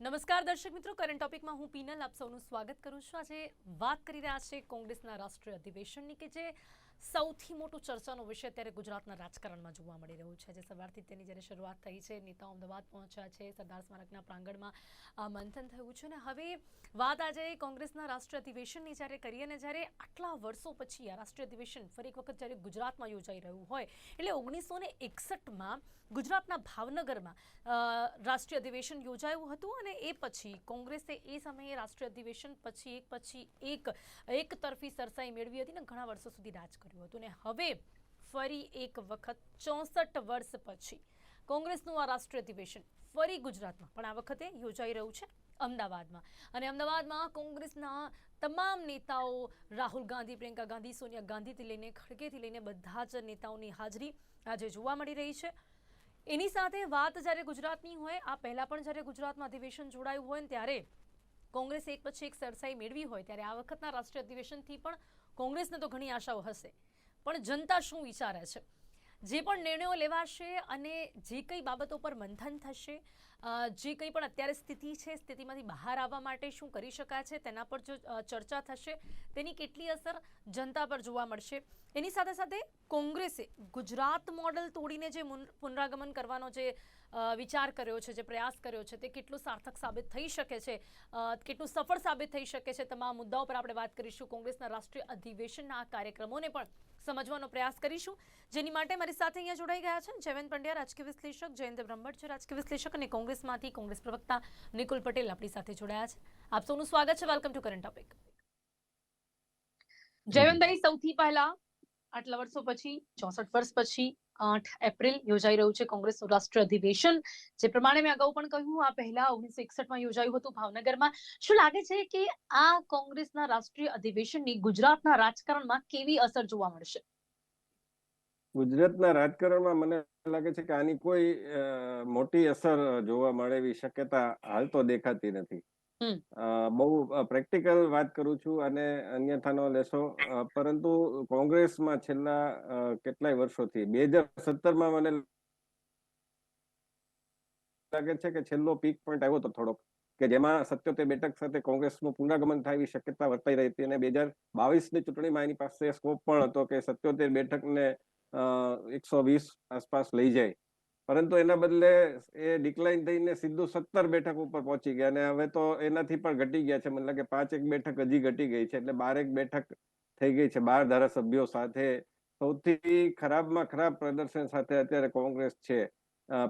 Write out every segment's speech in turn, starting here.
નમસ્કાર દર્શક મિત્રો કરંટ ટોપિકમાં હું પીનલ આપ સૌનું સ્વાગત કરું છું. આજે વાત કરી રહ્યા છે કોંગ્રેસના રાષ્ટ્રીય અધિવેશનની કે જે સૌથી મોટો ચર્ચાનો વિષય અત્યારે ગુજરાતના રાજકારણમાં જોવા મળી રહ્યું છે. જે સવારથી તેની જ્યારે શરૂઆત થઈ છે, નેતાઓ અમદાવાદ પહોંચ્યા છે, સરદાર સ્મારકના પ્રાંગણમાં મંથન થયું છે અને હવે વાત આજે કોંગ્રેસના રાષ્ટ્રીય અધિવેશનની. જ્યારે કરીએ અને જ્યારે આટલા વર્ષો પછી આ રાષ્ટ્રીય અધિવેશન ફરી એક વખત જ્યારે ગુજરાતમાં યોજાઈ રહ્યું હોય, એટલે ઓગણીસો ને એકસઠમાં ગુજરાતના ભાવનગરમાં રાષ્ટ્રીય અધિવેશન યોજાયું હતું અને એ પછી કોંગ્રેસે એ સમયે રાષ્ટ્રીય અધિવેશન પછી એક પછી એક એક તરફી સરસાઈ મેળવી હતી ને ઘણા વર્ષો સુધી રાજ કર્યું. હતું ને હવે ફરી એક વખત ચોસઠ વર્ષ પછી કોંગ્રેસનું આ રાષ્ટ્રીય અધિવેશન ફરી ગુજરાતમાં. પણ આ વખતે યોજાઈ રહ્યું છે અમદાવાદમાં. અને અમદાવાદમાં કોંગ્રેસના તમામ નેતાઓ, રાહુલ ગાંધી, પ્રિયંકા ગાંધી, સોનિયા ગાંધીથી લઈને ખડગેથી લઈને બધા જ નેતાઓની હાજરી આજે જોવા મળી રહી છે. એની સાથે વાત જ્યારે ગુજરાતની હોય, આ પહેલાં પણ જ્યારે ગુજરાતમાં અધિવેશન જોડાયું હોય ત્યારે કોંગ્રેસે એક પછી એક સરસાઈ મેળવી હોય, ત્યારે આ વખતના રાષ્ટ્રીય અધિવેશનથી પણ કોંગ્રેસને તો ઘણી આશાઓ હશે. પણ જનતા શું વિચારે છે? જે પણ નિર્ણયો લેવાશે અને જે કઈ બાબતો પર મંથન થશે જે કંઈ પણ અત્યારે સ્થિતિ છે, સ્થિતિમાંથી બહાર આવવા માટે શું કરી શકાય છે, તેના પર જો ચર્ચા થશે, તેની કેટલી અસર જનતા પર જોવા મળશે? એની સાથે સાથે કોંગ્રેસે ગુજરાત મોડલ તોડીને જે પુનરાગમન કરવાનો જે વિચાર કર્યો છે, જે પ્રયાસ કર્યો છે, તે કેટલું સાર્થક સાબિત થઈ શકે છે? કેટલું સફળ સાબિત થઈ શકે છે? તમામ મુદ્દાઓ પર આપણે વાત કરીશું કોંગ્રેસના રાષ્ટ્રીય અધિવેશનના આ કાર્યક્રમોને પણ. સમજવાનો પ્રયાસ કરીશું. જેની માટે મારી સાથે અહીંયા જોડાઈ ગયા છે જયવંત પંડ્યા, રાજકીય વિશ્લેષક જયંત બ્રહ્મટ છે રાજકીય વિશ્લેષક અને કોંગ્રેસમાંથી કોંગ્રેસ પ્રવક્તા નિકુલ પટેલ આપણી સાથે જોડાયા છે. આપ સૌનું સ્વાગત છે. Welcome to current topic Jayvantbhai, સૌથી પહેલા આટલા વર્ષો પછી, ચોસઠ વર્ષ પછી આઠ એપ્રિલ યોજાઈ રહ્યું છે કોંગ્રેસનું રાષ્ટ્રીય અધિવેશન. જે પ્રમાણે મેં અગાઉ પણ કહ્યું, આ પહેલા ઓગણીસો એકસઠમાં યોજાયું હતું ભાવનગરમાં. શું લાગે છે કે આ કોંગ્રેસના રાષ્ટ્રીય અધિવેશનની ગુજરાતના રાજકારણમાં કેવી અસર જોવા મળશે? ગુજરાતના રાજકારણમાં મને લાગે છે કે આની કોઈ મોટી અસર જોવા મળે એવી શક્યતા હાલ તો દેખાતી નથી. બહુ પ્રેક્ટિકલ વાત કરું છું અને અન્યથા ન લેશો પરંતુ કોંગ્રેસમાં છેલ્લા કેટલાય વર્ષોથી બે હજાર સત્તરમાં મને લાગે છે કે છેલ્લો પીક પોઈન્ટ આવ્યો હતો થોડોક, કે જેમાં સત્યોતેર બેઠક સાથે કોંગ્રેસનું પુનરાગમન થાય એવી શક્યતા વર્તાઈ રહી હતી અને બે હજાર બાવીસની ચૂંટણીમાં એની પાસે સ્કોપ પણ હતો કે સત્યોતેર બેઠકને એકસો વીસ આસપાસ લઈ જાય. પરંતુ એના બદલે એ ડિક્લાઇન થઈને સીધું સત્તર બેઠક ઉપર પહોંચી ગયા અને હવે તો એનાથી પણ ઘટી ગયા છે. મતલબ કે પાંચ એક બેઠક હજી ઘટી ગઈ છે એટલે બારેક બેઠક થઈ ગઈ છે. બાર ધારાસભ્યો સાથે સૌથી ખરાબમાં ખરાબ પ્રદર્શન સાથે અત્યારે કોંગ્રેસ છે.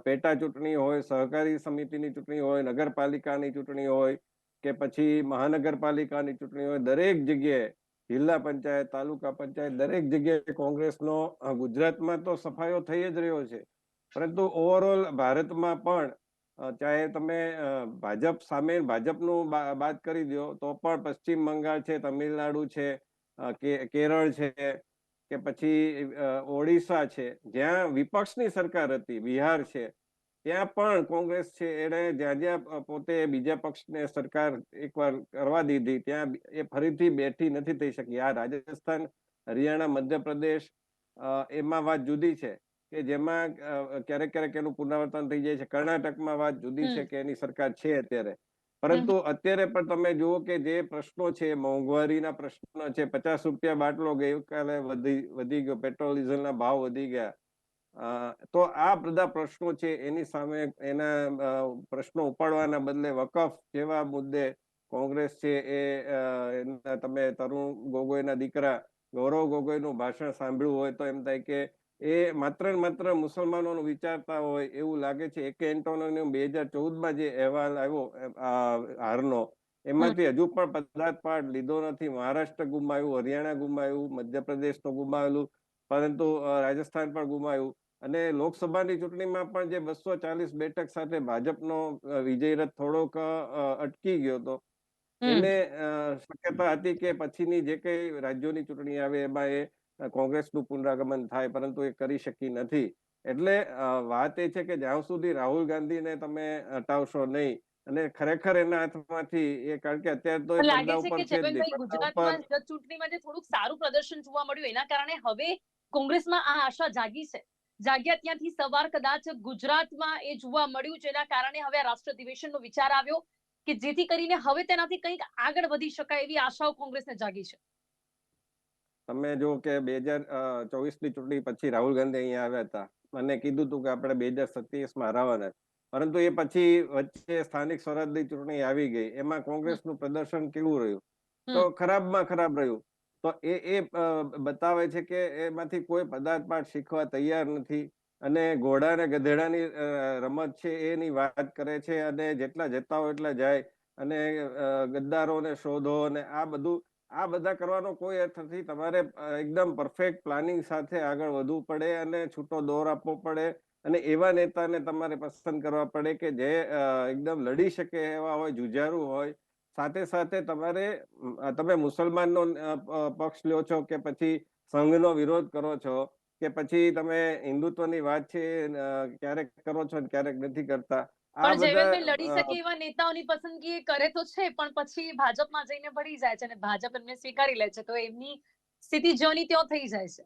પેટા ચૂંટણી હોય, સહકારી સમિતિની ચૂંટણી હોય, નગરપાલિકાની ચૂંટણી હોય કે પછી મહાનગરપાલિકાની ચૂંટણી હોય, દરેક જગ્યાએ જિલ્લા પંચાયત, તાલુકા પંચાયત દરેક જગ્યાએ કોંગ્રેસનો ગુજરાતમાં તો સફાયો થઈ જ રહ્યો છે. પરંતુ ઓવરઓલ ભારતમાં પણ ચાહે તમે ભાજપ સામે ભાજપનું વાત કરી દો, તો પણ પશ્ચિમ બંગાળ છે, તમિલનાડુ છે કેરળ છે, કે પછી ઓડિશા છે, જ્યાં વિપક્ષની સરકાર હતી, બિહાર છે, ત્યાં પણ કોંગ્રેસ છે, એણે જ્યાં જ્યાં પોતે બીજા પક્ષને સરકાર એકવાર કરવા દીધી, ત્યાં એ ફરીથી બેઠી નથી થઈ શકી. આ રાજસ્થાન, હરિયાણા, મધ્યપ્રદેશ એમાં વાત જુદી છે. કે જેમાં ક્યારેક ક્યારેક એનું પુનરાવર્તન થઈ જાય છે. કર્ણાટકમાં વાત જુદી છે કે એની સરકાર છે અત્યારે. પરંતુ અત્યારે પણ તમે જુઓ કે જે પ્રશ્નો છે મોંઘવારીના પ્રશ્નો છે પચાસ રૂપિયા બાટલો ગઈકાલે વધી વધી ગયો પેટ્રોલ ડીઝલના ભાવ વધી ગયા. તો આ બધા પ્રશ્નો છે એની સામે એના પ્રશ્નો ઉપાડવાના બદલે વકફ જેવા મુદ્દે કોંગ્રેસ છે એ તમે તરુણ ગોગોઈના દીકરા ગૌરવ ગોગોઈનું ભાષણ સાંભળ્યું હોય તો એમ થાય કે એ માત્ર ને માત્ર મુસલમાનોનું વિચારતા હોય એવું લાગે છે. એક એન્ટોનો બે હજાર ચૌદમાં જે અહેવાલ આવ્યો હારનો એમાંથી હજુ પણ પદાર્થ પાઠ લીધો નથી. મહારાષ્ટ્ર ગુમાયું હરિયાણા ગુમાયું મધ્યપ્રદેશ તો ગુમાવેલું પરંતુ રાજસ્થાન પણ ગુમાયું અને લોકસભાની ચૂંટણીમાં પણ જે બસો ચાલીસ બેઠક સાથે ભાજપનો વિજય રથ થોડોક અટકી ગયો હતો. એને શક્યતા હતી કે પછીની જે કઈ રાજ્યોની ચૂંટણી આવે એમાં એ કોંગ્રેસનું પુનરાગમન થાય પરંતુ એ કરી શકી નથી એટલે વાત એ છે કે જ્યાં સુધી રાહુલ ગાંધીને તમે હટાવશો નહીં અને ખરેખર એના હાથમાંથી એ કારણ કે અત્યારે તો લાગે છે કે છે જ નહીં. જયવંતભાઈ પડદા ઉપર ગુજરાતમાં ચૂંટણીમાં જે થોડુંક સારું પ્રદર્શન જોવા મળ્યું એના કારણે હવે કોંગ્રેસમાં આ આશા જાગી છે જાગ્યા ત્યાંથી સવાર કદાચ ગુજરાતમાં એ જોવા મળ્યું જેના કારણે હવે રાષ્ટ્ર અધિવેશનનો વિચાર આવ્યો કે જેથી કરીને હવે તેનાથી કંઈક આગળ વધી શકાય એવી આશાઓ કોંગ્રેસને જાગી છે તમે જો કે બે હજાર ચોવીસની ચૂંટણી પછી રાહુલ ગાંધી અહીંયા આવ્યા હતા. અને કીધું હતું કે આપણે બે હજાર સત્યાવીસમાં હરાવવાના પરંતુ એ પછી વચ્ચે સ્થાનિક સ્વરાજની ચૂંટણી આવી ગઈ. એમાં કોંગ્રેસનું પ્રદર્શન કેવું રહ્યું? તો ખરાબમાં ખરાબ રહ્યું. તો એ એ બતાવે છે કે એમાંથી કોઈ પદાર્થ શીખવા તૈયાર નથી અને ઘોડા ને ગધેડાની રમત છે એની વાત કરે છે અને જેટલા જતા હોય એટલા જાય અને ગદ્દારોને શોધો અને આ બધું આ બધા કરવાનો કોઈ અર્થ નથી. તમારે એકદમ પરફેક્ટ પ્લાનિંગ સાથે આગળ વધવું પડે અને છૂટો દોર આપવો પડે અને એવા નેતાને તમારે પસંદ કરવા પડે કે જે એકદમ લડી શકે એવા હોય, જુજારું હોય. સાથે સાથે તમારે તમે મુસલમાનનો પક્ષ લ્યો છો કે પછી સંઘનો વિરોધ કરો છો કે પછી તમે હિન્દુત્વની વાત છે ક્યારેક કરો છો ક્યારેક નથી કરતા. પણ જયવંતભાઈ બધા લડી શકે એવા નેતાઓની પસંદગી કરે તો છે પણ પછી ભાજપમાં જઈને ભળી જાય છે અને ભાજપ એમને સ્વીકારી લે છે તો એમની સ્થિતિ જોની ત્યો થઈ જાય છે.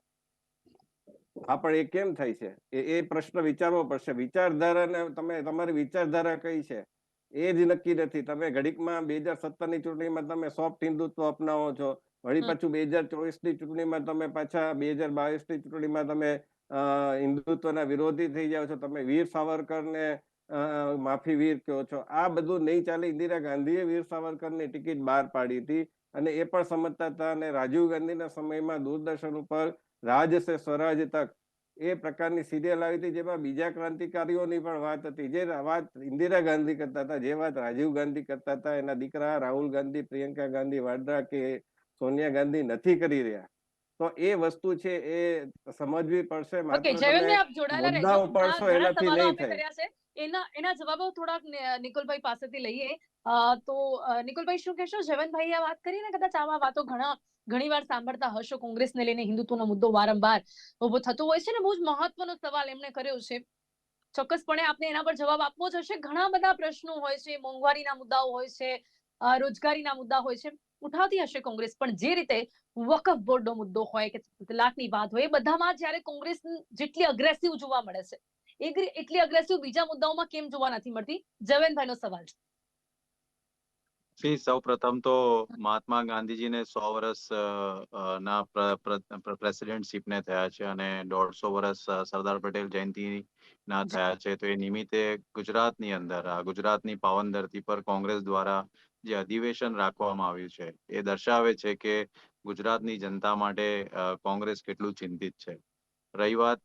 હા પણ એ કેમ થાય છે? એ એ પ્રશ્ન વિચારવો પડશે. વિચારધારાને તમે તમારી વિચારધારા કઈ છે? એ જ નક્કી નથી. તમે ઘડીકમાં બે હજાર સત્તરની ચૂંટણીમાં તમે સોફ્ટ હિન્દુત્વ અપનાવો છો. વળી પાછું બે હજાર ચોવીસની ચૂંટણીમાં તમે પાછા બે હજાર બાવીસની ચૂંટણીમાં તમે હિન્દુત્વના વિરોધી થઈ જાઓ છો. તમે વીર સાવરકરને માફી વીર કહો છો? આ બધું નહીં ચાલે. ઇન્દિરા ગાંધીએ વીર સાવરકરની ટિકિટ બહાર પાડી હતી અને એ પણ સમજતા હતા અને રાજીવ ગાંધીના સમયમાં દૂરદર્શન ઉપર રાજ સે સ્વરાજ તક એ પ્રકારની સિરિયલ આવી હતી જેમાં બીજા ક્રાંતિકારીઓની પણ વાત હતી. જે વાત ઇન્દિરા ગાંધી કરતા હતા જે વાત રાજીવ ગાંધી કરતા હતા એના દીકરા રાહુલ ગાંધી પ્રિયંકા ગાંધી વાડ્રા કે સોનિયા ગાંધી નથી કરી રહ્યા. તો એ વસ્તુ છે એ સમજવી પડશે. માત્ર મુદ્દાઓ પડશો એનાથી નહીં થાય. એના એના જવાબો થોડાક નિકુલભાઈ પાસેથી લઈએ. તો નિકુલભાઈ શું કહેશો? જયવંતભાઈ આ વાત કરીને કદાચ આવા વાતો ઘણા, ઘણી વાર સાંભળતા હશો. કોંગ્રેસને લઈને હિન્દુત્વનો મુદ્દો વારંવાર ઊભો થતો હોય છે ને, બહુ જ મહત્વનો સવાલ એમણે કર્યો છે. ચોક્કસપણે આપને એના પર જવાબ આપવો જ હશે. ઘણા બધા પ્રશ્નો હોય છે, મોંઘવારીના મુદ્દાઓ હોય છે રોજગારીના મુદ્દા હોય છે, ઉઠાવતી હશે કોંગ્રેસ. પણ જે રીતે વકફ બોર્ડનો મુદ્દો હોય કે તલાકની વાત હોય, એ બધામાં જ્યારે કોંગ્રેસ જેટલી અગ્રેસિવ જોવા મળે છે એટલી અગ્રેસિવ બીજા મુદ્દાઓમાં કેમ જોવા નથી મળતી? જવેનભાઈનો સવાલ છે. સી પ્રથમ તો મહાત્મા ગાંધીજીને સો વર્ષ ના પ્ર- પ્ર- પ્રેસિડેન્ટશીપને થયા છે અને દોઢસો વર્ષ સરદાર પટેલ જયંતિ ના થયા છે. તો એ નિમિત્તે ગુજરાતની અંદર ગુજરાતની પાવન ધરતી પર કોંગ્રેસ દ્વારા જે અધિવેશન રાખવામાં આવ્યું છે, એ દર્શાવે છે કે ગુજરાતની જનતા માટે કોંગ્રેસ કેટલું ચિંતિત છે. રહી વાત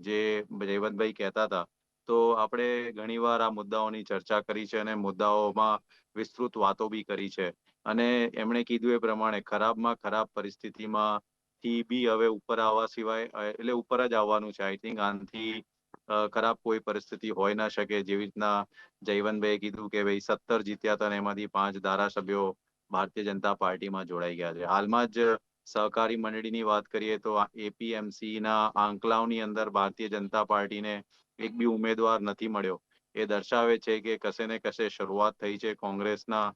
જે જયવંતભાઈ કહેતા હતા. તો આપણે ઘણીવાર આ મુદ્દાઓની ચર્ચા કરી છે અને મુદ્દાઓમાં વિસ્તૃત વાતો બી કરી છે. અને એમણે કીધું એ પ્રમાણે ખરાબમાં ખરાબ પરિસ્થિતિમાં થી બી હવે ઉપર આવવા સિવાય એટલે ઉપર જ આવવાનું છે. આઈ થિંક આનાથી ખરાબ કોઈ પરિસ્થિતિ હોય ના શકે જેવી રીતના જયવંતભાઈએ કીધું કે ભાઈ સત્તર જીત્યા હતા અને એમાંથી પાંચ ધારાસભ્યો ભારતીય જનતા પાર્ટીમાં જોડાઈ ગયા છે. હાલમાં જ સહકારી મંડળીની વાત કરીએ તો એપીએમસી ના આંકલાઓની અંદર ભારતીય જનતા પાર્ટીને એક બી ઉમેદવાર નથી મળ્યો. એ દર્શાવે છે કે કશે ને કશે શરૂઆત થઈ છે કોંગ્રેસના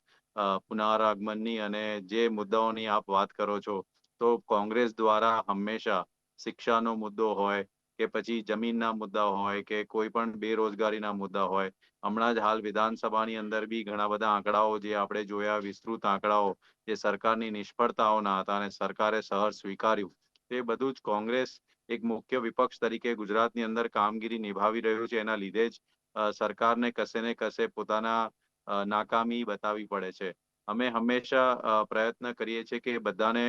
પુનરાગમનની અને જે મુદ્દાઓની આપ વાત કરો છો તો કોંગ્રેસ દ્વારા હંમેશા શિક્ષાનો મુદ્દો હોય કે પછી જમીનના મુદ્દા હોય કે કોઈ પણ બેરોજગારીના મુદ્દા હોય. હમણાં જ હાલ વિધાનસભાની અંદર બી ઘણા બધા આંકડાઓ જે આપણે જોયા, વિસ્તૃત આંકડાઓ, જે સરકારની નિષ્ફળતાઓના હતા અને સરકારે સહર સ્વીકાર્યું. તે બધું જ કોંગ્રેસ એક મુખ્ય વિપક્ષ તરીકે ગુજરાતની અંદર કામગીરી નિભાવી રહ્યું છે. એના લીધે જ સરકારને કસે ને કશે પોતાના નાકામી બતાવવી પડે છે. અમે હંમેશા પ્રયત્ન કરીએ છીએ કે બધાને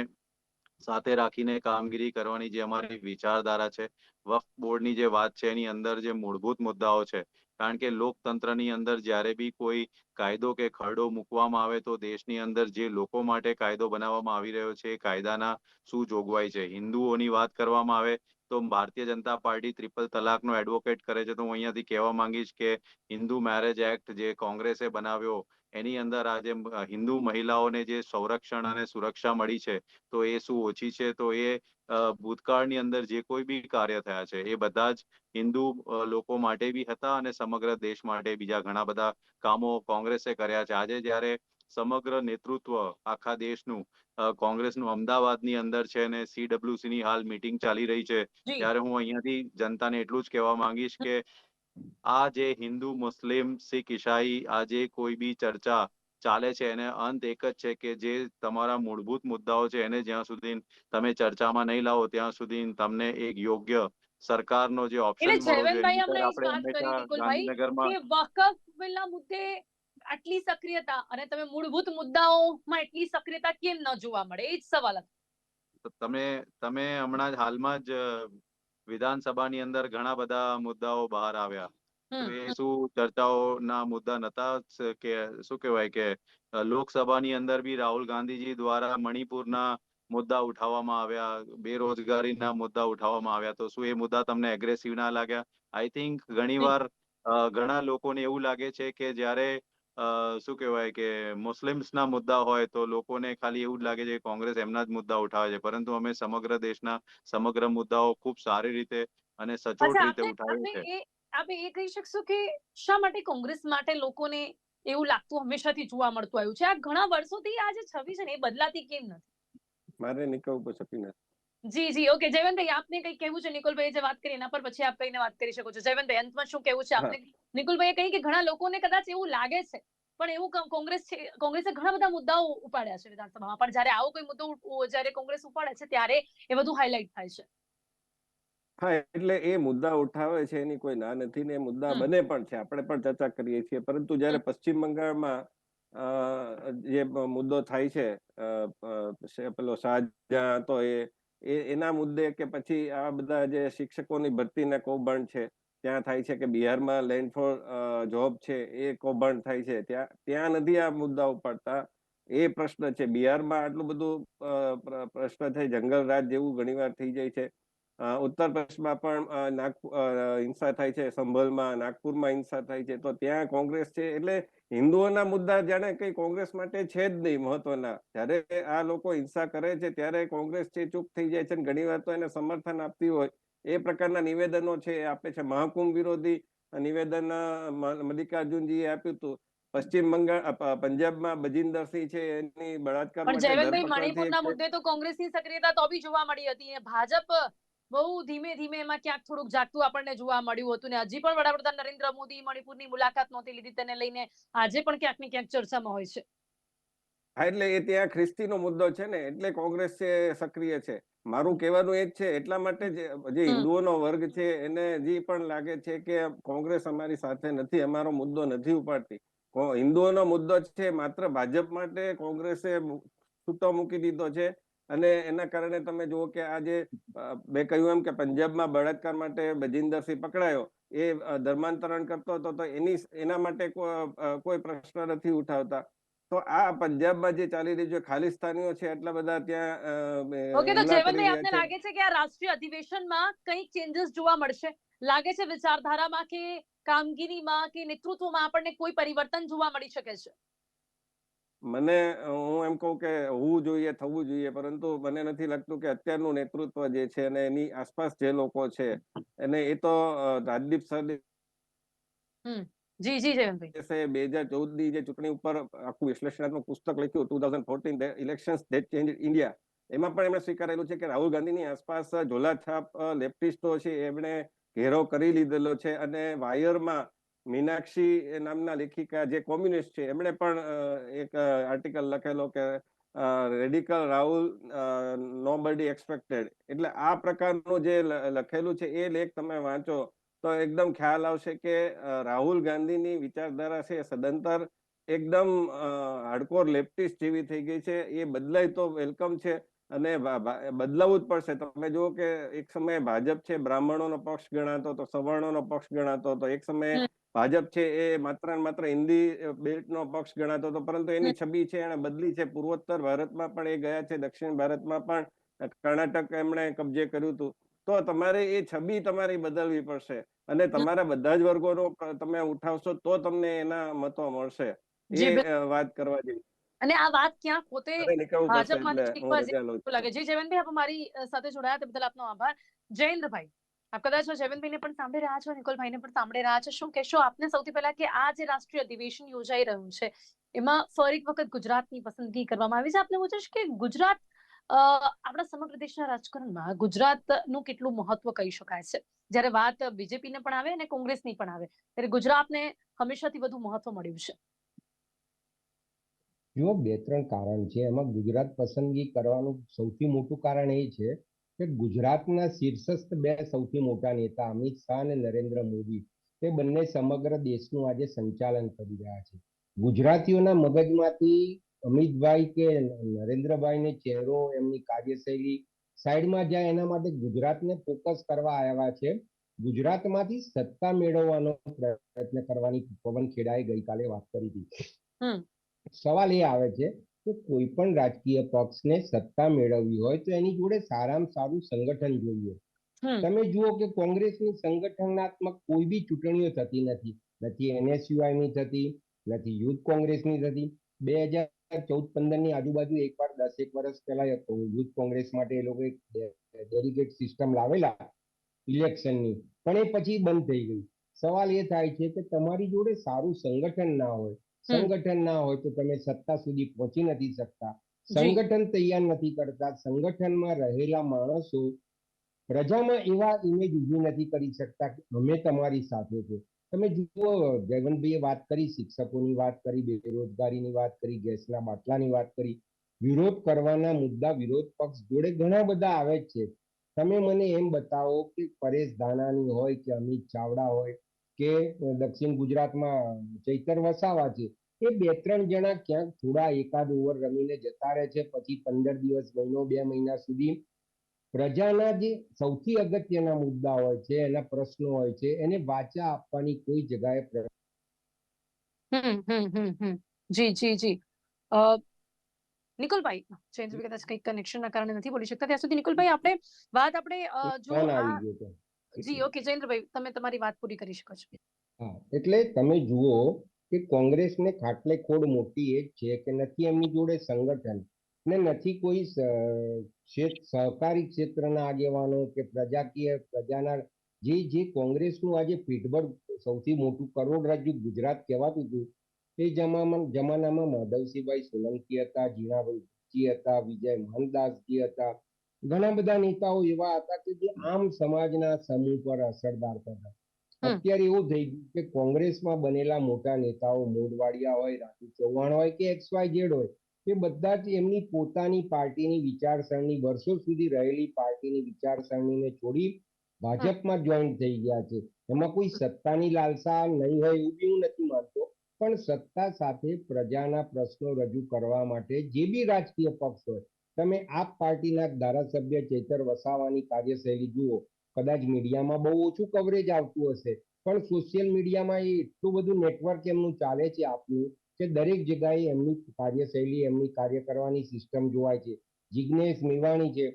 સાથે રાખીને કામગીરી કરવાની જે અમારી વિચારધારા છે, વક્ફ બોર્ડની જે વાત છે, એની અંદર જે મૂળભૂત મુદ્દાઓ છે, કારણ કે લોકતંત્રની અંદર જ્યારે બી કોઈ કાયદો કે ખરડો મૂકવામાં આવે તો દેશની અંદર જે લોકો માટે કાયદો બનાવવામાં આવી રહ્યો છે, એ કાયદાના શું જોગવાઈ છે? હિન્દુઓની વાત કરવામાં આવે તો ભારતીય જનતા પાર્ટી ટ્રિપલ તલાકનો એડવોકેટ કરે છે. તો હું અહીંયાથી કહેવા માંગીશ કે હિન્દુ મેરેજ એક્ટ જે કોંગ્રેસે બનાવ્યો એની અંદર આજે હિન્દુ મહિલાઓને જે સંરક્ષણ અને સુરક્ષા મળી છે તો એ શું ઓછી છે? તો એ ભૂતકાળની અંદર જે કોઈ બી કાર્ય થયા છે એ બધા જ હિન્દુ લોકો માટે બી હતા અને સમગ્ર દેશ માટે બીજા ઘણા બધા કામો કોંગ્રેસે કર્યા છે. આજે જ્યારે સમગ્ર નેતૃત્વ આખા દેશનું કોંગ્રેસનું અમદાવાદની અંદર છે અને સીડબ્લ્યુસી ની હાલ મીટિંગ ચાલી રહી છે ત્યારે હું અહીંયાથી જનતાને એટલું જ કહેવા માંગીશ કે આ જે હિન્દુ મુસ્લિમ શીખ ઈસાઈ આ જે કોઈ બી ચર્ચા ચાલે છે. એને અંત એક જ છે કે જે તમારા મૂળભૂત મુદ્દાઓ છે એને જ્યાં સુધી તમે ચર્ચામાં નહીં લાવો ત્યાં સુધી તમને એક યોગ્ય સરકારનો જે ઓપ્શન વકફ બિલના મુદ્દે આટલી સક્રિયતા અને તમે મૂળભૂત મુદ્દાઓમાં એટલી સક્રિયતા કેમ ન જોવા મળે? એ જ સવાલ હતો. તમે તમે હમણાં હાલમાં જ વિધાનસભાની અંદર ઘણા બધા મુદ્દાઓ બહાર આવ્યા. એ શું ચર્ચાઓના મુદ્દા નતા કે શું કહેવાય કે લોકસભાની અંદર બી રાહુલ ગાંધીજી દ્વારા મણિપુરના મુદ્દા ઉઠાવવામાં આવ્યા બેરોજગારીના મુદ્દા ઉઠાવવામાં આવ્યા. તો શું એ મુદ્દા તમને એગ્રેસિવ ના લાગ્યા? આઈ થિંક ઘણીવાર ઘણા લોકોને એવું લાગે છે કે જ્યારે શું કહેવાય કે મુસ્લિમ્સના મુદ્દા હોય તો લોકોને ખાલી એવું જ લાગે છે કે કોંગ્રેસ એમના જ મુદ્દા ઉઠાવે છે. પરંતુ અમે સમગ્ર દેશના સમગ્ર મુદ્દાઓ ખૂબ સારી રીતે અને સચોટ રીતે ઉઠાવીએ છે. એ આપણે એ કહી શકશો કે શા માટે કોંગ્રેસ માટે લોકોને એવું લાગતું હંમેશાથી જોવા મળતું આવ્યું છે? આ ઘણા વર્ષોથી આ જે છબી છે ને એ બદલાતી કેમ નથી? મારે નીકળવું પડશે પીને જી જી. ઓકે જયવંતભાઈ આપને કઈ કહેવું છે? નિકુલભાઈ જે વાત કરી એના પર પછી આપ કઈને વાત કરી શકો છો. જયવંતભાઈ અંતમાં શું કહેવું છે આપને? નિકુલભાઈએ કહી કે ઘણા લોકોને કદાચ એવું લાગે છે પણ એવું કોંગ્રેસ છે કોંગ્રેસે ઘણા બધા મુદ્દાઓ ઉપાડ્યા છે વિધાનસભામાં. પણ જ્યારે આવો કોઈ મુદ્દો જ્યારે કોંગ્રેસ ઉપાડે છે ત્યારે એ બધું હાઇલાઇટ થાય છે. હા એટલે એ મુદ્દા ઉઠાવે છે એની કોઈ ના નથી ને એ મુદ્દા બને પણ છે. આપણે પણ ચર્ચા કરીએ છીએ. પરંતુ જ્યારે પશ્ચિમ બંગાળમાં જે મુદ્દો થાય છે પેલો શાહજહાં તો એ એ- એના મુદ્દે કે પછી આ બધા જે શિક્ષકોની ભરતીના કૌભાંડ છે, ત્યાં થાય છે કે બિહારમાં લેન્ડ ફોર જોબ છે, એ કૌભાંડ થાય છે. ત્યાં ત્યાં નથી આ મુદ્દા ઉપાડતા. એ પ્રશ્ન છે. બિહારમાં આટલું બધું પ્રશ્ન થાય જંગલ રાજ જેવું ઘણીવાર થઈ જાય છે. ઉત્તર પ્રદેશમાં પણ હિંસા થાય છે સંભલમાં નાગપુરમાં હિંસા થાય છે તો ત્યાં કોંગ્રેસ છે એટલે હિન્દુઓના મુદ્દા જાણે કઈ કોંગ્રેસ માટે છે જ નહીં મહત્વના. જ્યારે આ લોકો હિંસા કરે છે ત્યારે કોંગ્રેસ છે ચૂપ થઈ જાય છે અને ઘણીવાર તો એને સમર્થન આપતી હોય. એ પ્રકારના નિવેદનો છે એ આપે છે. મહાકુંભ વિરોધી નિવેદન મલ્લિકાર્જુનજીએ આપ્યું હતું. પશ્ચિમ બંગાળ પંજાબમાં બજિંદરસિંહ છે એની બળાત્કાર પણ જયવંતભાઈ મણિપુરના મુદ્દે તો કોંગ્રેસની સક્રિયતા તો બી જોવા મળી હતી. ભાજપ બહુ ધીમે ધીમે એમાં ક્યાંક થોડુંક જાગતું આપણને જોવા મળ્યું હતું ને હજી પણ વડાપ્રધાન નરેન્દ્ર મોદી મણિપુરની મુલાકાત નહોતી લીધી તેને લઈને આજે પણ ક્યાંક ને ક્યાંક ચર્ચામાં હોય છે. હા એટલે એ ત્યાં ખ્રિસ્તીનો મુદ્દો છે ને એટલે કોંગ્રેસ છે સક્રિય છે. મારું કહેવાનું એ જ છે એટલા માટે જ જે હિન્દુઓનો વર્ગ છે એને હજી પણ લાગે છે કે કોંગ્રેસ અમારી સાથે નથી અમારો મુદ્દો નથી ઉપાડતી. હિન્દુઓનો મુદ્દો છે માત્ર ભાજપ માટે કોંગ્રેસે છૂટો મૂકી દીધો છે. અને એના કારણે તમે જુઓ કે આજે મેં કહ્યું એમ કે પંજાબમાં બળાત્કાર માટે બજિંદરસિંહ પકડાયો એ ધર્માંતરણ કરતો હતો તો એની એના માટે કોઈ પ્રશ્ન નથી ઉઠાવતા. તો આ પંજાબમાં જે ચાલી રહ્યું છે ખાલિસ્તાનીઓ છે એટલા બધા ત્યાં ઓકે તો જયવંતભાઈ આપને લાગે છે કે આ રાષ્ટ્રીય અધિવેશનમાં કંઈક ચેન્જીસ જોવા મળશે? લાગે છે વિચારધારામાં કે કામગીરીમાં કે નેતૃત્વમાં આપણને કોઈ પરિવર્તન જોવા મળી શકે છે? મને હું એમ કહું કે હોવું જોઈએ થવું જોઈએ પરંતુ મને નથી લાગતું કે અત્યારનું નેતૃત્વ જે છે અને એની આસપાસ જે લોકો છે અને એ તો રાજદીપ સર જી જી જયવંતભાઈ બે હજાર ચૌદની જે ચૂંટણી ઉપર આખું વિશ્લેષણાત્મક પુસ્તક લખ્યું two thousand fourteen election that change India. એમાં પણ એમણે સ્વીકારેલું છે કે રાહુલ ગાંધીની આસપાસ ઝોલાછાપ લેફ્ટિસ્ટો છે એમણે ઘેરો કરી લીધેલો છે અને વાયરમાં મીનાક્ષી નામના લેખિકા જે કોમ્યુનિસ્ટ છે, એમણે પણ એક આર્ટિકલ લખેલો કે રેડિકલ રાહુલ નો બડી એક્સપેક્ટેડ એટલે આ પ્રકારનું જે લખેલું છે, એ લેખ તમે વાંચો તો એકદમ ખ્યાલ આવશે કે રાહુલ ગાંધીની વિચારધારા છે સદંતર એકદમ હાર્ડકોર લેફ્ટિસ્ટ જેવી થઈ ગઈ છે. એ બદલાય તો વેલકમ છે અને બદલાવવું જ પડશે. તમે જુઓ કે એક સમયે ભાજપ છે, બ્રાહ્મણોનો પક્ષ ગણાતો હતો સવર્ણોનો પક્ષ ગણાતો હતો એક સમયે. ભાજપ છે એ માત્ર ને માત્ર હિન્દી બેલ્ટનો પક્ષ ગણાતો હતો. પરંતુ એની છબી છે એને બદલી છે. પૂર્વોત્તર ભારતમાં પણ એ ગયા છે દક્ષિણ ભારતમાં પણ. કર્ણાટક એમણે કબજે કર્યું હતું. તો તમારે એ છબી તમારી બદલવી પડશે. અને તમારા બધા જ વર્ગોનો તમે ઉઠાવશો તો તમને એના મતો મળશે. એ વાત કરવા જેવી. અને આ વાત ક્યાં પોતે છું. લાગે. છે જયવંતભાઈ આપ મારી સાથે જોડાયા. તે બદલ આપનો આભાર. જયેન્દ્રભાઈ. આપ કદાચ જયવંતભાઈને પણ સાંભળી રહ્યા છો, નિકોલભાઈને પણ સાંભળી રહ્યા છો. શું કહેશો આપને સૌથી પહેલા કે આ જે રાષ્ટ્રીય અધિવેશન યોજાઈ રહ્યું છે, એમાં ફરી વખત ગુજરાતની પસંદગી કરવામાં આવી છે? આપને પૂછીશ કે ગુજરાત આપણા સમગ્ર દેશના રાજકારણમાં ગુજરાતનું કેટલું મહત્વ કહી શકાય છે? જ્યારે વાત બીજેપીને પણ આવે અને કોંગ્રેસની પણ આવે, ત્યારે ગુજરાતને હંમેશાથી વધુ મહત્વ મળ્યું છે. જો બે ત્રણ કારણ છે, એમાં ગુજરાત પસંદગી કરવાનું સૌથી મોટું કારણ એ છે કે ગુજરાતના શીર્ષસ્થ બે સૌથી મોટા નેતા અમિત શાહ અને નરેન્દ્ર મોદી તે બંને સમગ્ર દેશનું આજે સંચાલન કરી રહ્યા છે. ગુજરાતીઓના મગજમાંથી અમિતભાઈ કે નરેન્દ્રભાઈને ચહેરો એમની કાર્યશૈલી સાઈડમાં જાય એના માટે ગુજરાતને ફોકસ કરવા આવ્યા છે. ગુજરાતમાંથી સત્તા મેળવવાનો પ્રયત્ન કરવાની પવન ખેડાએ ગઈકાલે વાત કરી હતી. સવાલ એ આવે છે કે કોઈ પણ રાજકીય પક્ષને સત્તા મેળવવી હોય તો એની જોડે સારામાં સારું સંગઠન જોઈએ. તમે જુઓ કે કોંગ્રેસની સંગઠનાત્મક કોઈ બી ચૂંટણીઓ થતી નથી. નથી ની થતી નથી યુથ કોંગ્રેસની થતી. બે હજાર ચૌદ પંદરની આજુબાજુ એકવાર એક વર્ષ પહેલા યુથ કોંગ્રેસ માટે એ લોકો એક ડેલિગેટ સિસ્ટમ લાવેલા ઇલેક્શનની. પણ એ પછી બંધ થઈ ગઈ. સવાલ એ થાય છે કે તમારી જોડે સારું સંગઠન ના હોય સંગઠન ના હોય તો તમે સત્તા સુધી પહોંચી નથી શકતા. સંગઠન તૈયાર નથી કરતા. સંગઠનમાં રહેલા માણસો પ્રજામાં એવા ઇમેજ ઊભી નથી કરી શકતા કે અમે તમારી સાથે છે. તમે જુઓ જયવંતભાઈએ વાત કરી શિક્ષકોની વાત કરી બેરોજગારીની વાત કરી ગેસના બાટલાની વાત કરી. વિરોધ કરવાના મુદ્દા વિરોધ પક્ષ જોડે ઘણા બધા આવે જ છે. તમે મને એમ બતાવો કે પરેશ ધાનાની હોય કે અમિત ચાવડા હોય કે દક્ષિણ ગુજરાતમાં ચૈતર વસાવા છે એ બે ત્રણ જણા ક્યાંક થોડા એકાદ ઓવર રમીને જતા રહે છે. પછી પંદર દિવસ મહિનો બે મહિના સુધી પ્રજાના જે સૌથી અગત્યના મુદ્દા હોય છે એના પ્રશ્નો હોય છે એને વાચા આપવાની કોઈ જગાએ પ્ર- હમ હમ હમ હમ. જી જી જી. નિકુલભાઈ જયેન્દ્રભાઈ કદાચ કંઈક કનેક્શનના કારણે નથી બોલી શકતા. ત્યાં સુધી નિકુલભાઈ આપણે વાત આપણે જો જી ઓકે જયેન્દ્રભાઈ તમે તમારી વાત પૂરી કરી શકો છો. હા એટલે તમે જુઓ કે કોંગ્રેસને ખાટલે ખોડ મોટી એ છે કે નથી એમની જોડે સંગઠન ને નથી કોઈ સહકારી ક્ષેત્રના આગેવાનો કે પ્રજાકીય પ્રજાના જે જે કોંગ્રેસનું આજે પીઠબળ સૌથી મોટું કરોડરજ્જુ ગુજરાત કહેવાતું હતું તે જમામાં જમાનામાં માધવસિંહભાઈ સોલંકી હતા જીણાભાઈ જી હતા વિજય મોહનદાસજી હતા ઘણા બધા નેતાઓ એવા હતા કે જે આમ સમાજના સમૂહ પર અસરદાર હતા. અત્યારે એવું થઈ ગયું કે કોંગ્રેસમાં બનેલા મોટા નેતાઓ મોડવાડિયા હોય રાજુ ચૌહાણ હોય કે એક્સ વાય ઝેડ હોય એ બધા જ એમની પોતાની પાર્ટીની વિચારસરણી વર્ષો સુધી રહેલી પાર્ટીની વિચારસરણીને છોડી ભાજપમાં જોઈન થઈ ગયા છે. એમાં કોઈ સત્તાની લાલસા નહીં હોય એવું બી હું નથી માનતો. પણ સત્તા સાથે પ્રજાના પ્રશ્નો રજૂ કરવા માટે જે બી રાજકીય પક્ષ હોય તમે આપ પાર્ટીના ધારાસભ્ય ચેતર વસાવાની કાર્યશૈલી જુઓ. કદાચ મીડિયામાં બહુ ઓછું કવરેજ આવતું હશે, પણ સોશિયલ મીડિયામાં એ એટલું બધું નેટવર્ક એમનું ચાલે છે આપનું, કે દરેક જગ્યાએ એમની કાર્યશૈલી, એમની કાર્ય કરવાની સિસ્ટમ જોવાય છે. જિજ્ઞેશ મેવાણી છે.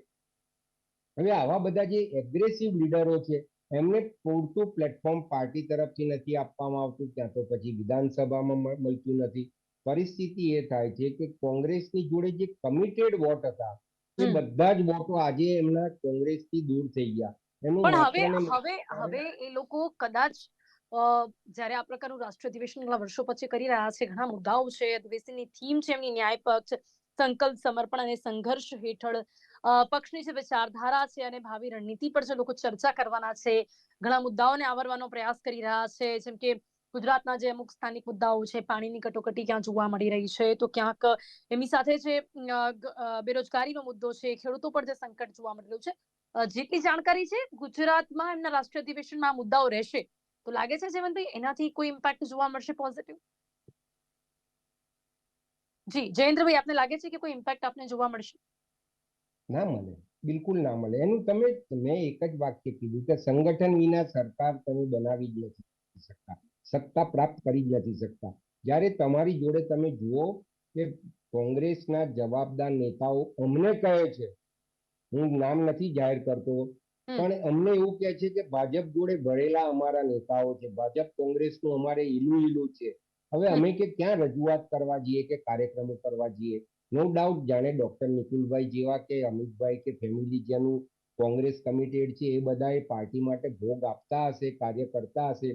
હવે આવા બધા જે એગ્રેસિવ લીડરો છે, એમને પૂરતું પ્લેટફોર્મ પાર્ટી તરફથી નથી આપવામાં આવતું, ત્યાં તો પછી વિધાનસભામાં મળતું નથી. પરિસ્થિતિ એ થાય છે કે કોંગ્રેસની જોડે જે કમિટેડ વોટ હતા એ બધા જ વોટો આજે એમના કોંગ્રેસથી દૂર થઈ ગયા. પણ હવે હવે હવે એ લોકો કદાચ જ્યારે આ પ્રકારનું રાષ્ટ્રીય અધિવેશન વર્ષો પછી કરી રહ્યા છે ઘણા મુદ્દાઓ છે અધિવેશનની થીમ છે એમની ન્યાય પક્ષ સંકલ્પ સમર્પણ અને સંઘર્ષ હેઠળ પક્ષની જે વિચારધારા છે અને ભાવિ રણનીતિ પર જે લોકો ચર્ચા કરવાના છે ઘણા મુદ્દાઓને આવરવાનો પ્રયાસ કરી રહ્યા છે જેમ કે ગુજરાતના જે અમુક સ્થાનિક મુદ્દાઓ છે, પાણીની કટોકટી ક્યાં જોવા મળી રહી છે, તો ક્યાંક એમની સાથે જે બેરોજગારીનો મુદ્દો છે, ખેડૂતો પર જે સંકટ જોવા મળી રહ્યું છે. જેટલી જાણકારી છે, ગુજરાતમાં એમના રાષ્ટ્રીય અધિવેશનમાં મુદ્દાઓ રહેશે. તો લાગે છે જયવંતભાઈ, એનાથી કોઈ ઇમ્પેક્ટ જોવા મળશે પોઝિટિવ જી, જયેન્દ્રભાઈ, આપને લાગે છે કે કોઈ ઇમ્પેક્ટ આપને જોવા મળશે? ના મળે. બિલકુલ ના મળે. એનું તમે મેં એક જ વાક્ય કીધું કે સંગઠન વિના સરકાર તમે બનાવી જ નથી શકતા. સત્તા પ્રાપ્ત કરી જ નથી શકતા. જ્યારે તમારી જોડે તમે જુઓ કે કોંગ્રેસના જવાબદાર નેતાઓ અમને કહે છે હું નામ નથી જાહેર કરતો પણ અમને એવું કહે છે કે ભાજપ જોડે ભરેલા અમારા નેતાઓ છે ભાજપ કોંગ્રેસનું અમારે ઈલું ઈલું છે. હવે અમે કે ક્યાં રજૂઆત કરવા જઈએ કે કાર્યક્રમો કરવા જઈએ? નો ડાઉટ જાણે ડોક્ટર નિકુલભાઈ જેવા કે અમિતભાઈ કે ફેમિલી જેનું કોંગ્રેસ કમિટેડ છે એ બધા એ પાર્ટી માટે ભોગ આપતા હશે કાર્ય કરતા હશે.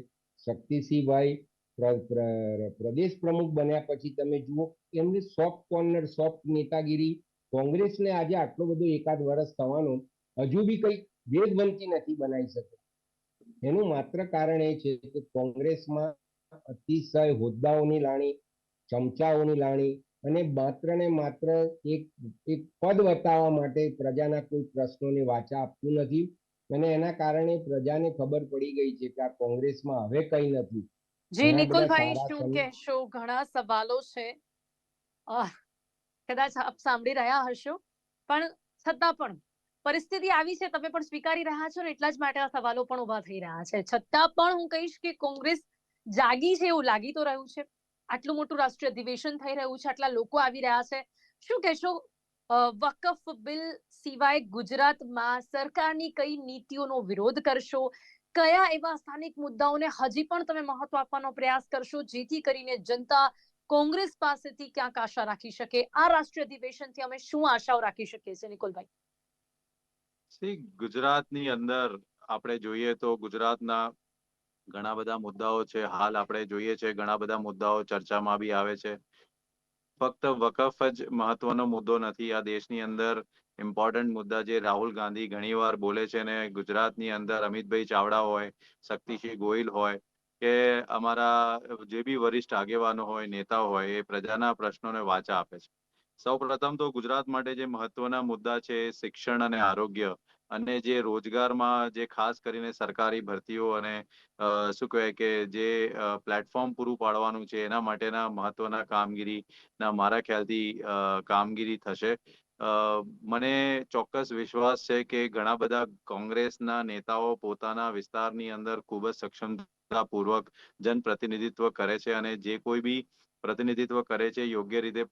શક્તિસિંહભાઈ પ્ર- પ્ર- પ્રદેશ પ્રમુખ બન્યા પછી તમે જુઓ એમની સોફ્ટ કોર્નર સોફ્ટ નેતાગીરી કોંગ્રેસને આજે આટલો બધો એકાદ વર્ષ થવાનો હજુ બી કઈ વેદવંતી નથી બનાવી શકે. એનું માત્ર કારણ એ છે કે કોંગ્રેસમાં અતિશય હોદ્દાઓની લાણી, ચમચાઓની લાણી અને માત્ર ને માત્ર એક એક પદ બતાવવા માટે પ્રજાના કોઈ પ્રશ્નોને વાચા આપતું નથી. અને એના કારણે પ્રજાને ખબર પડી ગઈ છે કે આ કોંગ્રેસમાં હવે કઈ નથી. જી નિકુલભાઈ શું કહેશો? ઘણા સવાલો છે. કદાચ આપ સાંભળી રહ્યા હશો. પણ છતાં પણ પરિસ્થિતિ આવી છે તમે પણ સ્વીકારી રહ્યા છો ને એટલા જ માટે આ સવાલો પણ ઊભા થઈ રહ્યા છે. છતાં પણ હું કહીશ કે કોંગ્રેસ જાગી છે એવું લાગી તો રહ્યું છે. આટલું મોટું રાષ્ટ્રીય અધિવેશન થઈ રહ્યું છે આટલા લોકો આવી રહ્યા છે. શું કહેશો? વકફ બિલ સિવાય ગુજરાતમાં સરકારની કઈ નીતિઓનો વિરોધ કરશો? કયા એવા સ્થાનિક મુદ્દાઓને હજી પણ તમે મહત્વ આપવાનો પ્રયાસ કરશો? જેથી કરીને જનતા કોંગ્રેસ પાસેથી ક્યાંક આશા રાખી શકે? આ રાષ્ટ્રીય અધિવેશનથી અમે શું આશાઓ રાખી શકીએ છીએ, નિકુલભાઈ? ગુજરાતની અંદર આપણે જોઈએ તો ગુજરાતના ઘણા બધા મુદ્દાઓ છે. હાલ આપણે જોઈએ છે, ઘણા બધા મુદ્દાઓ ચર્ચામાં બી આવે છે. ફક્ત વકફ જ મહત્વનો મુદ્દો નથી. આ દેશની અંદર ઇમ્પોર્ટન્ટ મુદ્દા જે રાહુલ ગાંધી ઘણીવાર બોલે છે ને, ગુજરાતની અંદર અમિતભાઈ ચાવડા હોય, શક્તિસિંહ ગોહિલ હોય, કે અમારા જે બી વરિષ્ઠ આગેવાનો હોય, નેતા હોય, એ પ્રજાના પ્રશ્નોને વાચા આપે છે. સૌ પ્રથમ તો ગુજરાત માટે જે મહત્વના મુદ્દા છે, શિક્ષણ અને આરોગ્ય. અને જે રોજગારમાં જે ખાસ કરીને સરકારી ભરતીઓ અને શું કહેવાય કે જે પ્લેટફોર્મ પૂરું પાડવાનું છે, એના માટેના મહત્વના કામગીરીના મારા ખ્યાલથી કામગીરી થશે. મને ચોક્કસ વિશ્વાસ છે કે ઘણા બધા કોંગ્રેસના નેતાઓ પોતાના વિસ્તારની અંદર ખૂબ જ સક્ષમતાપૂર્વક જનપ્રતિનિધિત્વ કરે છે અને જે કોઈ બી પ્રતિનિધિત્વ કરે છે યોગ્ય રીતે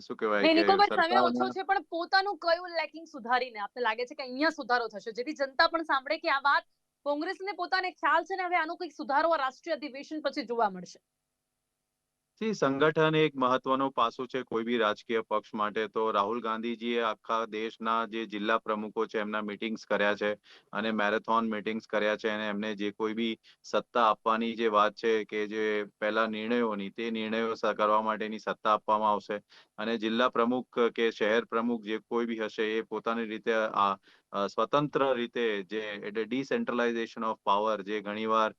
શું કહેવાય સમય ઓછો છે પણ પોતાનું કયું લેકિંગ સુધારીને આપને લાગે છે કે અહીંયા સુધારો થશે? જેથી જનતા પણ સાંભળે કે આ વાત કોંગ્રેસને પોતાને ખ્યાલ છે ને હવે આનો કંઈક સુધારો આ રાષ્ટ્રીય અધિવેશન પછી જોવા મળશે. જી, સંગઠન એક મહત્વનો પાસું છે કોઈ બી રાજકીય પક્ષ માટે. તો રાહુલ ગાંધીજીએ આખા દેશના જે જિલ્લા પ્રમુખો છે, એમના મીટિંગ્સ કર્યા છે અને મેરેથોન મીટિંગ્સ કર્યા છે અને એમને જે કોઈ બી સત્તા આપવાની જે વાત છે કે જે પહેલા નિર્ણયોની, તે નિર્ણયો કરવા માટેની સત્તા આપવામાં આવશે. અને જિલ્લા પ્રમુખ કે શહેર પ્રમુખ જે કોઈ બી હશે એ પોતાની રીતે આ સ્વતંત્ર રીતે જે, એટલે ડિસેન્ટ્રલાઇઝેશન ઓફ પાવર જે ઘણીવાર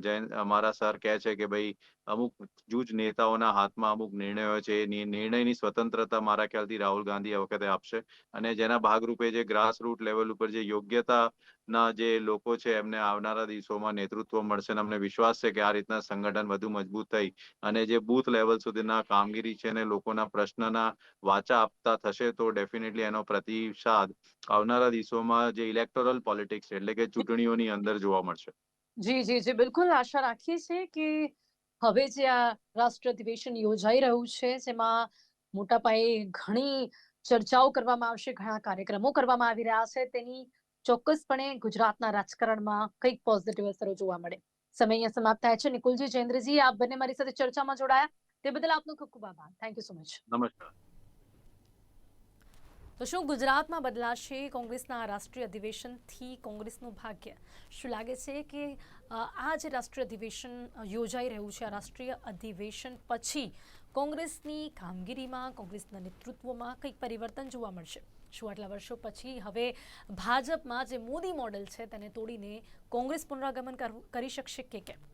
જયંત અમારા સર કહે છે કે ભાઈ, અમુક જૂજ નેતાઓના હાથમાં અમુક નિર્ણયો છે, એ નિ- નિર્ણયની સ્વતંત્રતા મારા ખ્યાલથી રાહુલ ગાંધી આ વખતે આપશે. અને જેના ભાગરૂપે જે ગ્રાસ રૂટ લેવલ ઉપર જે યોગ્યતાના જે લોકો છે, એમને આવનારા દિવસોમાં નેતૃત્વ મળશે અને અમને વિશ્વાસ છે કે આ રીતના સંગઠન વધુ મજબૂત થઈ અને જે બૂથ લેવલ સુધીના કામગીરી છે અને લોકોના પ્રશ્નના વાચા આપતા થશે, તો ડેફિનેટલી એનો પ્રતિસાદ આવનારા દિવસોમાં જે ઇલેક્ટોરલ પોલિટિક્સ એટલે કે ચૂંટણીઓની અંદર જોવા મળશે. જી જી જી, બિલકુલ. આશા રાખીએ છીએ કે હવે જે આ રાષ્ટ્ર અધિવેશન યોજાઈ રહ્યું છે, જેમાં મોટા પાયે ઘણી ચર્ચાઓ કરવામાં આવશે, ઘણા કાર્યક્રમો કરવામાં આવી રહ્યા છે, તેની ચોક્કસપણે ગુજરાતના રાજકારણમાં કંઈક પોઝિટિવ અસરો જોવા મળે. સમય અહીંયા સમાપ્ત થાય છે. નિકુલજી, જયેન્દ્રજી, આપ બંને મારી સાથે ચર્ચામાં જોડાયા. તે બદલ આપનો ખૂબ ખૂબ આભાર. થેન્ક યુ સો મચ નમસ્કાર. તો શું ગુજરાતમાં બદલાશે કોંગ્રેસના રાષ્ટ્રીય અધિવેશનથી કોંગ્રેસનું ભાગ્ય? શું લાગે છે કે આ જે રાષ્ટ્રીય અધિવેશન યોજાઈ રહ્યું છે, આ રાષ્ટ્રીય અધિવેશન પછી કોંગ્રેસની કામગીરીમાં, કોંગ્રેસના નેતૃત્વમાં કંઈક પરિવર્તન જોવા મળશે? શું આટલા વર્ષો પછી હવે ભાજપમાં જે મોદી મોડેલ છે તેને તોડીને કોંગ્રેસ પુનરાગમન કરી શકશે કે કેમ?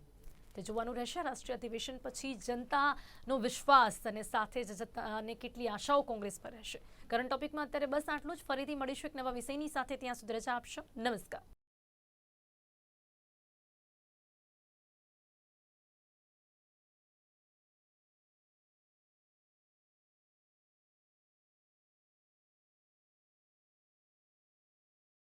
તે જોવાનું રહેશે. રાષ્ટ્રીય અધિવેશન પછી જનતાનો વિશ્વાસ અને સાથે જ જનતાને કેટલી આશાઓ કોંગ્રેસ પર રહેશે. કરંટ ટોપિકમાં અત્યારે બસ આટલું જ. ફરીથી મળીશું એક નવા વિષયની સાથે. ત્યાં સુધી રજા આપશો. નમસ્કાર.